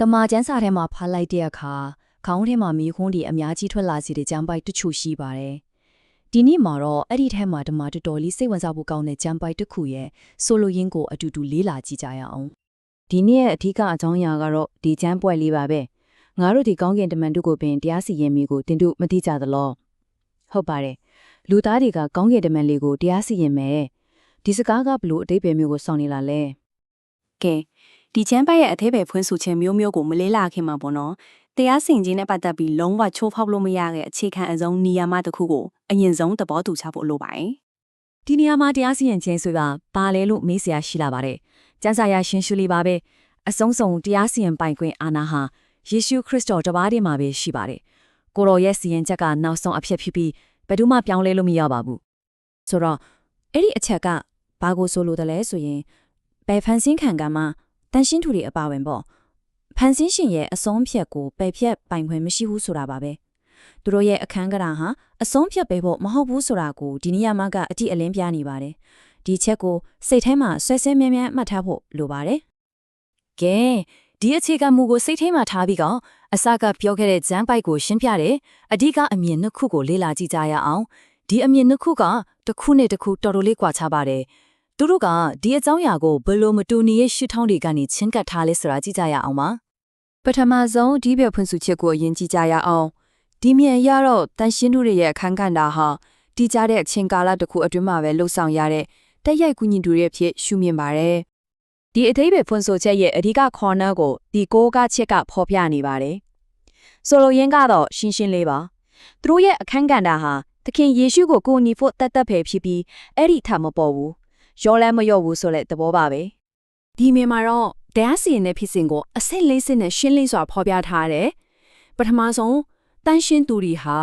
တမာကျန်းစာထဲမှာဖားလိုက်တဲ့အခါခေါင်းထဲမှာမီးခွန်းတွေအများကြီးထွက်လာစေတဲ့ကြမ်းပိုက်တစ်ချို့ရှိပါတယ်။ဒီနေ့မှာတော့အဲ့ဒီထဲမှာတမာတော်တော်လေးစိတ်ဝင်စားဖို့ကောင်းတဲ့ကြမ်းပိုက်တစ်ခုရဲ့ဆိုလိုရင်းကိုအတူတူလေးလာကြည့်ကြရအောင်ဒီနေ့ရဲ့အထူးအကြောင်းအရာကတော့ဒီချမ်းပွဲလေးပါပဲငါတို့ဒီကောင်းကင်တမန်တို့ကိုပင်တရားစီရင်မိကိုတင်တို့မသိကြသလားဟုတ်ပါတယ်လူသားတွေကကောင်းကင်တမန်လေးကိုတရားစီရင်မယ်ဒီစကားကဘလို့အတိတ်ပဲမျိုးကိုစောင့်နေလာလဲကဲ ဒီချမ်းပိုက်ရဲ့အသေးပဲဖွင့်ဆိုခြင်းမျိုးမျိုးကိုမလေးလာခင်မှာပေါ့နော်တရားစီရင်ခြင်းနဲ့ပတ်သက်ပြီးလုံးဝချိုးဖောက်လို့မရတဲ့အခြေခံအစုံနေရာမတစ်ခုကိုအရင်ဆုံးသဘောတူချဖို့လိုပါတယ်ဒီနေရာမှာတရားစီရင်ခြင်းဆိုတာဘာလဲလို့မေးစရာရှိလာပါတယ်။ကျမ်းစာရရှင်းရှင်းလေးပါပဲ။အဆုံးစုံတရားစီရင်ပိုင်ခွင့်အာဏာဟာယေရှုခရစ်တော်တပါးတည်းမှာပဲရှိပါတယ်။ကိုရောရဲ့စီရင်ချက်ကနောက်ဆုံးအဖြစ်ဖြစ်ပြီးဘယ်သူမှပြောင်းလဲလို့မရပါဘူး။ဆိုတော့အဲ့ဒီအချက်ကဘာကိုဆိုလိုတယ်လဲဆိုရင်ဘယ်ဖန်ဆင်းခံကမှ တန်ရှင်းသူတွေအပါဝင်ပေါ့။ဖန်ဆင်းရှင်ရဲ့အဆုံးဖြတ်ကိုပယ်ဖြတ်ပိုင်ခွင့်မရှိဘူးဆိုတာပါပဲ။သူတို့ရဲ့အခန်းကဏ္ဍဟာအဆုံးဖြတ်ပေးဖို့မဟုတ်ဘူးဆိုတာကိုဒီနေရာမှာကအတိအလင်းပြနေပါတယ်။ဒီချက်ကိုစိတ်ထဲမှာဆွဲဆွဲမြဲမြဲမှတ်ထားဖို့လိုပါတယ်။ကဲဒီအခြေခံမူကိုစိတ်ထဲမှာထားပြီးတော့အစကပြောခဲ့တဲ့ဇန်ပိုက်ကိုရှင်းပြတယ်။အဓိကအမြင်နှစ်ခုကိုလေ့လာကြည့်ကြရအောင်။ဒီအမြင်နှစ်ခုကတစ်ခုနဲ့တစ်ခုတော်တော်လေးကွာခြားပါတယ်။ သူတို့ကဒီအကြောင်းအရာကိုဘယ်လိုမတူညီရဲ့ရှုထောင့်တွေကနေချင်းကပ်ထားလဲဆိုတာကြည့်ကြရအောင်ပါ။ပထမဆုံးဒီဘက်ဖွင့်ဆိုချက်ကိုအရင်ကြည့်ကြရအောင်ဒီမြန်ရတော့တန်ရှင်းတို့ရဲ့အခန်းကဏ္ဍဟာတီးကြတဲ့အချိန်ကာလတစ်ခုအတွင်းမှာပဲလှုပ်ဆောင်ရတဲ့တက်ရိုက်ကူညီသူတွေဖြစ်ရှုမြင်ပါတယ်ဒီအသေးပဲဖွင့်ဆိုချက်ရဲ့အဓိကခေါ်နှံကိုဒီကိုးကချက်ကဖော်ပြနေပါတယ်ဆိုလိုရင်းကတော့ရှင်းရှင်းလေးပါသူတို့ရဲ့အခန်းကဏ္ဍဟာသခင်ယေရှုကိုကိုယ်ညီဖို့တတ်တတ်ပဲဖြစ်ပြီးအဲ့ဒီထမပေါ်ဘူး ရောလဲမရော့ဘူးဆိုတဲ့သဘောပါပဲဒီမြေမှာတော့တရားစီရင်တဲ့ဖြစ်စဉ်ကိုအစစ်လေးစစ်နဲ့ရှင်းလင်းစွာဖော်ပြထားတယ်။ပထမဆုံးတန်ရှင်းသူတွေဟာ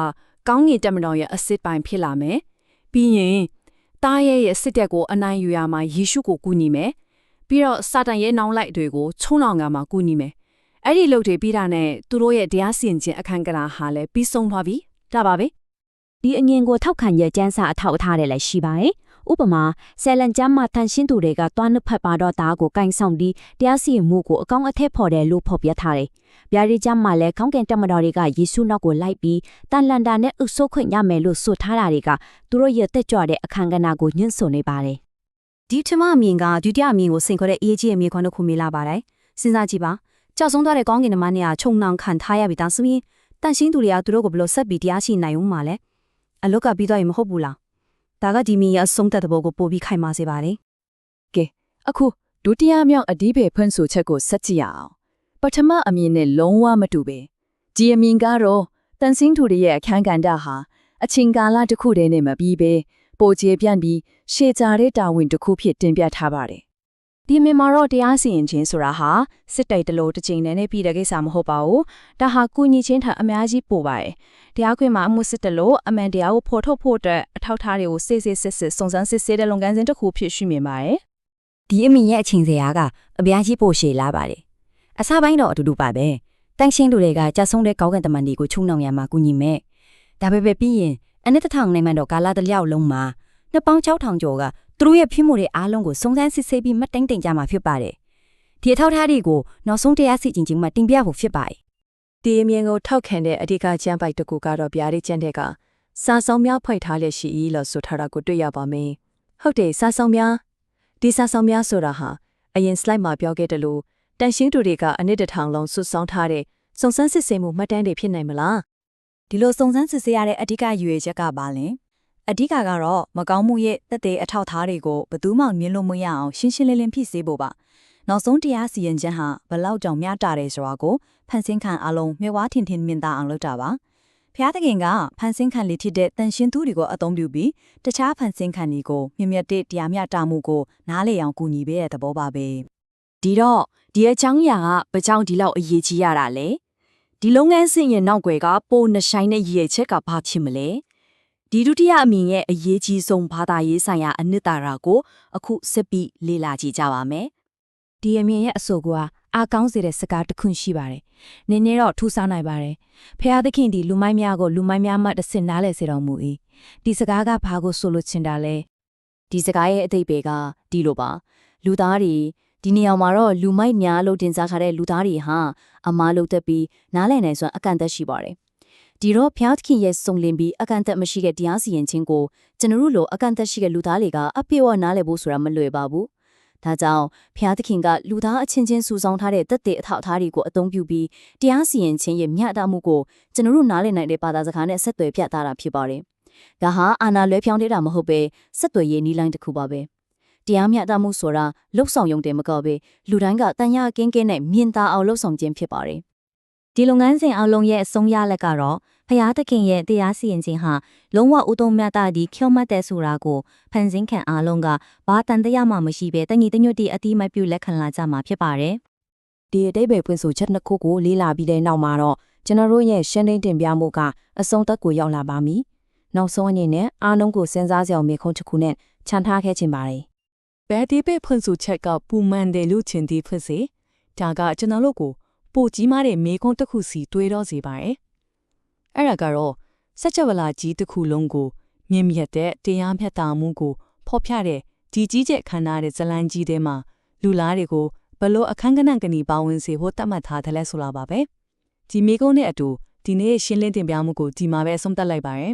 ကောင်းငင်တက်မတော်ရဲ့အစစ်ပိုင်းဖြစ်လာမယ်။ပြီးရင်တားရဲ့ရဲ့စစ်တက်ကိုအနိုင်ယူရမှာယေရှုကိုကူညီမယ်။ပြီးတော့စာတန်ရဲ့နောင်လိုက်တွေကိုချုံလောင်ကမှာကူညီမယ်။အဲ့ဒီလုပ်တွေပြီးတာနဲ့သူတို့ရဲ့တရားစီရင်ခြင်းအခန်းကဏ္ဍဟာလည်းပြီးဆုံးသွားပြီ။ဒါပါပဲဒီအငင်ကိုထောက်ခံရကျန်းစာအထောက်အထားတွေလည်းရှိပါတယ်။ ဥပမာဆယ်လန်ကျမ်းမှာတန်ရှင်းသူတွေကတွားနှစ်ဖက်ပါတော့သားကိုကင်ဆောင်ပြီးတရားစီရင်မှုကိုအကောင့်အထက်ဖော်တယ်လို့ဖော်ပြထားတယ်။ဗျာဒီကျမ်းမှာလည်းခေါင်းကင်တက်မတော်တွေကယေရှုနောက်ကိုလိုက်ပြီးတန်လန်တာနဲ့အုပ်ဆိုးခွင့်ရမယ်လို့ဆိုထားတာတွေကသူတို့ရဲ့တက်ကြွတဲ့အခန်းကဏ္ဍကိုညှင်းဆိုနေပါတယ်ဒီထမအမြင်ကဒုတိယအမြင်ကိုဆင်ခေါ်တဲ့အရေးကြီးအမြင်ခွန်းတစ်ခုမြင်လာပါတယ်။စဉ်းစားကြည့်ပါ။ကြောက်ဆုံးသွားတဲ့ကောင်းကင်နမနဲ့ကခြုံနှောင်ခံထားရပြီဒါဆိုရင်တန်ရှင်းသူတွေကသူတို့ကိုဘယ်လိုဆက်ပြီးတရားရှိနိုင်ဦးမှာလဲ။အလုတ်ကပြီးတော့ရင်မဟုတ်ဘူးလား။ ဒါကဒီမီရဲ့အဆုံးသက်တဲ့ဘောကိုပို့ပြီးခိုင်မာစေပါတယ်အခုဒုတိယမြောက်အဓိပ္ပာယ်ဖွင့်ဆိုချက်ကိုဆက်ကြည့်ရအောင်ပထမအမြင်နဲ့လုံးဝမတူပဲဒီအမြင်ကတော့တန်ဆင်းသူတွေရဲ့အခန်းကဏ္ဍဟာအချိန်ကာလတစ်ခုတည်းနဲ့မပြီးပဲပိုကျေပြန့်ပြီးရှေ့ကြတဲ့တာဝန်တစ်ခုဖြစ်တင်ပြထားပါတယ်။ ဒီမင်မှာတော့တရားစီရင်ခြင်းဆိုတာဟာစစ်တိုက်တလို့တစ်ချိန်နဲ့ပြီးတဲ့ကိစ္စမဟုတ်ပါဘူး။ဒါဟာကုညီချင်းထက်အများကြီးပိုပါတယ်။တရားခွင်မှာအမှုစစ်တလို့အမှန်တရားကိုဖော်ထုတ်ဖို့အတွက်အထောက်အထားတွေကိုစစ်စစ်စစ်စစ်စုံစမ်းစစ်ဆေးတဲ့လုပ်ငန်းစဉ်တစ်ခုဖြစ်ရှိမြင်ပါတယ်။ဒီအမြင်ရဲ့အချိန်စရာကအများကြီးပိုရှည်လာပါတယ်။အစပိုင်းတော့အတူတူပါပဲ။တန်ရှင်းသူတွေကကြဆုံတဲ့ကောင်းကင်တမန်တွေကိုချုံနှောင်ရမှာကူညီမဲ့။ဒါပေမဲ့ပြီးရင်အနှစ်တစ်ထောင်နိုင်မှန်တော့ကာလာတစ်လျောက်လုံးမှာ နှစ်ပေါင်း6000ကျော်ကသူတို့ရဲ့ဖြစ်မှုတွေအားလုံးကိုစုံစမ်းစစ်ဆေးပြီးမှတ်တိုင်တင်ကြမှာဖြစ်ပါတယ်။ဒီအထောက်အထားတွေကိုနောက်ဆုံးတရားစီရင်ခြင်းမှာတင်ပြဖို့ဖြစ်ပါတယ်ဒီအမြင်ကိုထောက်ခံတဲ့အဓိကကျမ်းပိုက်တစ်ခုကတော့ဗျာဒိကျမ်းတဲ့ကစာဆောင်များဖွဲ့ထားလက်ရှိ၏လို့ဆိုထားတာကိုတွေ့ရပါမယ်ဟုတ်တယ်စာဆောင်များဒီစာဆောင်များဆိုတာဟာအရင် slide မှာပြောခဲ့တယ်လို့တန်ရှင်းသူတွေကအနစ်တစ်ထောင်လုံးဆွဆောင်းထားတဲ့စုံစမ်းစစ်ဆေးမှုမှတ်တမ်းတွေဖြစ်နိုင်မလားဒီလိုစုံစမ်းစစ်ဆေးရတဲ့အဓိကရည်ရွယ်ချက်ကဘာလဲ အဓိကကတော့မကောင်းမှုရဲ့တက်တဲ့အထောက်အထားတွေကိုဘယ်သူမှမြင်လို့မရအောင်ရှင်းရှင်းလင်းလင်းဖြစ်စေဖို့ပါနောက်ဆုံးတရားစီရင်ခြင်းဟာဘယ်လောက်ကြောင့်များတာတယ်ဆိုတာကိုဖန်ဆင်းခံအလုံးမြွေဝါထင်ထင်မြင်သာအောင်လုပ်တာပါဖျားသခင်ကဖန်ဆင်းခံလေးဖြစ်တဲ့တန်ရှင်းသူတွေကိုအသုံးပြုပြီးတခြားဖန်ဆင်းခံတွေကိုမြင်မြတ်တဲ့တရားမျှတမှုကိုနားလည်အောင်ကူညီပေးတဲ့သဘောပါပဲဒီတော့ဒီအချောင်းရာကဘာကြောင့်ဒီလောက်အရေးကြီးရတာလဲဒီလုပ်ငန်းစဉ်ရဲ့နောက်ွယ်ကပိုနှဆိုင်တဲ့ရည်ရွယ်ချက်ကဘာဖြစ်မလဲ ဒီဒုတိယအမြင်ရဲ့အရေးကြီးဆုံးဘာသာရေးဆိုင်ရာအနှစ်သာရကိုအခုစစ်ပြီးလေ့လာကြည့်ကြပါမယ်ဒီအမြင်ရဲ့အဆိုကအားကောင်းစေတဲ့စကားတစ်ခုရှိပါတယ်။နည်းနည်းတော့ထူးဆန်းနိုင်ပါတယ်။ဖះသခင်ဒီလူမိုင်းများကိုလူမိုင်းများမှတစ်စင်နားလဲစေတော်မူ၏။ဒီစကားကဘာကိုဆိုလိုချင်တာလဲဒီစကားရဲ့အတိတ်ပဲကဒီလိုပါလူသားတွေဒီနေရာမှာတော့လူမိုက်များလို့တင်စားထားတဲ့လူသားတွေဟာအမားလို့တက်ပြီးနားလည်နိုင်စွမ်းအကန့်အသတ်ရှိပါတယ် ဒီတော့ဖျားသခင်ရဲ့စုံလင်ပြီးအကန့်အသတ်မရှိတဲ့တရားစီရင်ခြင်းကိုကျွန်တော်တို့လိုအကန့်အသတ်ရှိတဲ့လူသားတွေကအပြည့်အဝနားလည်ဖို့ဆိုတာမလွယ်ပါဘူးဒါကြောင့်ဖျားသခင်ကလူသားအချင်းချင်းစုဆောင်းထားတဲ့တက်တဲ့အထောက်အထားတွေကိုအသုံးပြုပြီးတရားစီရင်ခြင်းရဲ့မျှတမှုကိုကျွန်တော်တို့နားလည်နိုင်တဲ့ဘာသာစကားနဲ့ဆက်သွယ်ပြသတာဖြစ်ပါတယ်။ဒါဟာအာနာလွဲဖြောင်းတဲ့တာမဟုတ်ပဲဆက်သွယ်ရေးနည်းလိုင်းတစ်ခုပါပဲ။တရားမျှတမှုဆိုတာလှုပ်ဆောင်ရုံတင်မကပဲလူတိုင်းကတန်ရာကင်းကင်းနဲ့မြင်သာအောင်လှုပ်ဆောင်ခြင်းဖြစ်ပါတယ် ဒီလုပ်ငန်းစဉ်အလုံးရဲ့အဆုံးရလက်ကတော့ဖျားသခင်ရဲ့တရားစီရင်ခြင်းဟာလုံးဝဥတုံမြတ်တာဒီဖြောမတ်တဲ့ဆိုတာကိုဖန်ဆင်းခံအားလုံးကဘာတန်တရားမှမရှိဘဲတညီတညွတ်တီအတိမတ်ပြုလက်ခံလာကြမှာဖြစ်ပါတယ်။ဒီအတိတ်ပဲဖွင့်ဆိုချက်နှစ်ခုကိုလေးလာပြီးတဲ့နောက်မှာတော့ကျွန်တော်တို့ရဲ့ရှင်းလင်းတင်ပြမှုကအဆုံးသက်ကိုရောက်လာပါပြီ။နောက်ဆုံးအနေနဲ့အားလုံးကိုစဉ်းစားကြအောင်မေခွန်းတစ်ခုနဲ့ခြံထားခဲ့ခြင်းပါတယ်ဘယ်ဒီပဲဖွင့်ဆိုချက်ကပူမှန်တယ်လို့ချင်သည်ဖြစ်စေဒါကကျွန်တော်တို့ကို ပိုကြီးမားတဲ့မေခွန်းတစ်ခုစီတွေးတော့စေပါတယ်အဲ့ဒါကတော့စัจ java လာကြီးတစ်ခုလုံးကိုမြင့်မြတ်တဲ့တရားမျှတမှုကိုဖော်ပြတဲ့ဒီကြီးကျယ်ခမ်းနားတဲ့ဇလန်းကြီးထဲမှာလူလားတွေကိုဘလို့အခန်းကဏ္ဍကဏီပါဝင်စေဖို့တတ်မှတ်ထားတယ်လဲဆိုလာပါပဲဒီမေကုန်းနဲ့အတူဒီနေ့ရှင်းလင်းတင်ပြမှုကိုဒီမှာပဲအဆုံးသတ်လိုက်ပါရယ်